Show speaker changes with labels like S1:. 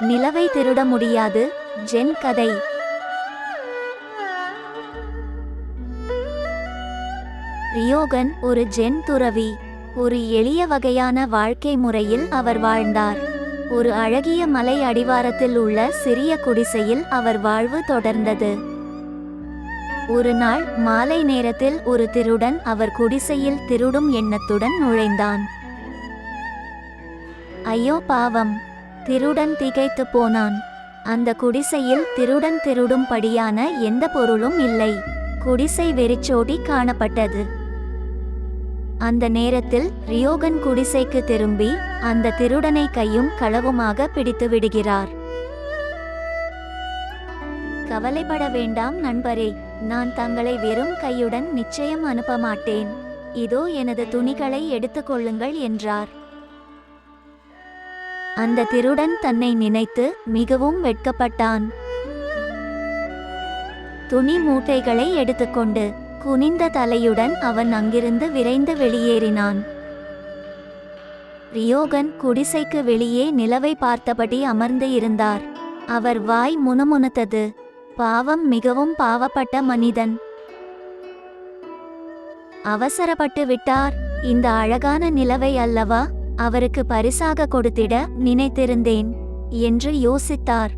S1: நிலவை திருட முடியாது ஜென் கதை. ரியோகன் ஒரு ஜென் துறவி. ஒரு எளிய வகையான வாழ்க்கை முறையில் அவர் வாழ்ந்தார். ஒரு அழகிய மலை அடிவாரத்தில் உள்ள சிறிய குடிசையில் அவர் வாழ்வு தொடர்ந்தது. ஒரு நாள் மாலை நேரத்தில் ஒரு திருடன் அவர் குடிசையில் திருடும் எண்ணத்துடன் நுழைந்தான். ஐயோ பாவம். திருடன் திகைத்து போனான். அந்த குடிசையில் திருடன் திருடும்படியான எந்த பொருளும் இல்லை. குடிசை வெறிச்சோடி காணப்பட்டது. அந்த நேரத்தில் ரியோகன் குடிசைக்கு திரும்பி அந்த திருடனை கையும் களவுமாக பிடித்து விடுகிறார். கவலைப்பட வேண்டாம் நண்பரே நான் தங்களை வெறும் கையுடன் நிச்சயம் அனுப்ப மாட்டேன். இதோ எனது துணிகளை எடுத்துக்கொள்ளுங்கள் என்றார். அந்த திருடன் தன்னை நினைத்து மிகவும் வெட்கப்பட்டான். துணி மூட்டைகளை எடுத்துக்கொண்டு குனிந்த தலையுடன் அவன் அங்கிருந்து விரைந்து வெளியேறினான். ரியோகன் குடிசைக்கு வெளியே நிலவை பார்த்தபடி அமர்ந்து இருந்தார். அவர் வாய் முணுமுணுத்தது. பாவம் மிகவும் பாவப்பட்ட மனிதன். அவசரப்பட்டு விட்டார். இந்த அழகான நிலவை அல்லவா? அவருக்கு பரிசாக கொடுத்திட நினைத்திருந்தேன் என்று யோசித்தார்.